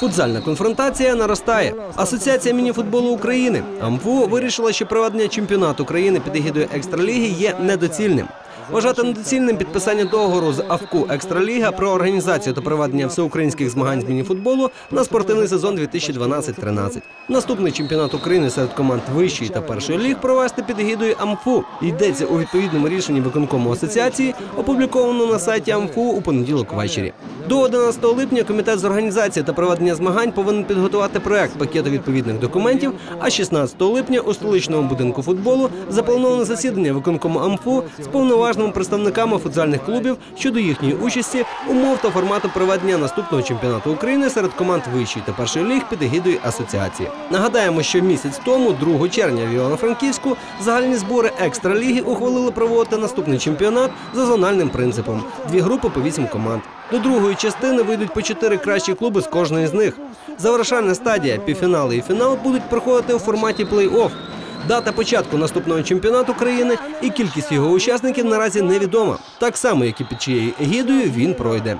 Футзальна конфронтація наростає. Асоціація мініфутболу України АМФУ вирішила, що проведення чемпіонату України під егідою екстраліги є недоцільним. Вважати недоцільним підписання договору з АФКУ Екстраліга про організацію та проведення всеукраїнських змагань з мініфутболу на спортивний сезон 2012-13. Наступний чемпіонат України серед команд вищої та першої ліг провести під егідою АМФУ. Йдеться у відповідному рішенні виконкому асоціації, опубліковано на сайті АМФУ у понеділок ввечері. До 11 липня комітет з організації та проведення змагань повинен підготувати проект пакету відповідних документів. А 16 липня у столичному будинку футболу заплановане засідання виконкому АМФУ з повноважними представниками футзальних клубів щодо їхньої участі, умов та формату проведення наступного чемпіонату України серед команд вищої та першої ліг під егідою асоціації. Нагадаємо, що місяць тому, 2 червня, в Івано-Франківську загальні збори екстраліги ухвалили проводити наступний чемпіонат за зональним принципом: дві групи по вісім команд. До другої частини вийдуть по чотири кращі клуби з кожної з них. Завершальна стадія, півфінали і фінал будуть проходити у форматі плей-офф. Дата початку наступного чемпіонату країни і кількість його учасників наразі невідома, так само як і під чиєю егідою він пройде.